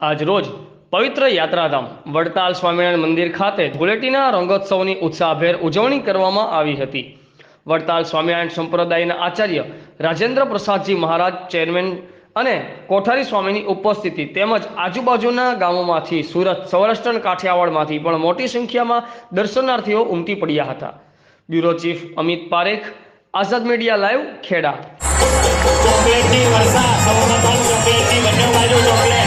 આજરોજ પવિત્ર યાત્રાધામ વડતાલ સ્વામિનારાયણ મંદિર ખાતે ધૂળેટીના રંગોત્સવની ઉત્સાહભેર ઉજવણી કરવામાં આવી હતી. વડતાલ સ્વામિનારાયણ સંપ્રદાયના આચાર્ય રાજેન્દ્ર પ્રસાદજી મહારાજ, ચેરમેન અને કોઠારી સ્વામીની ઉપસ્થિતિ તેમજ આજુબાજુના ગામોમાંથી સુરત, સૌરાષ્ટ્ર કાઠિયાવાડમાંથી પણ મોટી સંખ્યામાં દર્શનાર્થીઓ ઉમટી પડ્યા હતા. Bureau chief Amit Parekh, Azad media live Kheda. ચોકલેટની વર્ષા સૌના ચોકલેટની બંને બાજુ ચોકલેટ.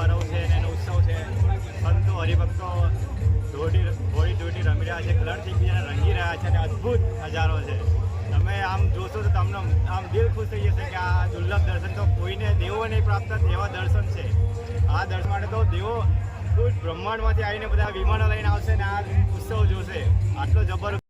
ધ્રોડીનો છે અને એનો ઉત્સવ છે. સંતો, હરિભક્તો ધોડી હોળી ધોડી રમી રહ્યા છે કલરથી એકબીજાને રંગી રહ્યા છે અને અદ્ભુત નજારો છે. તમે આમ જોશો તો તમને આમ દિલ ખુશ થઈ જશે કે આ દુર્લભ દર્શન તો કોઈને દેવો નહીં પ્રાપ્ત એવા દર્શન છે. આ દર્શન માટે તો દેવો બ્રહ્માંડમાંથી આવીને બધા વિમાનો લઈને આવશે ને આ ઉત્સવ જોશે. આટલો જબર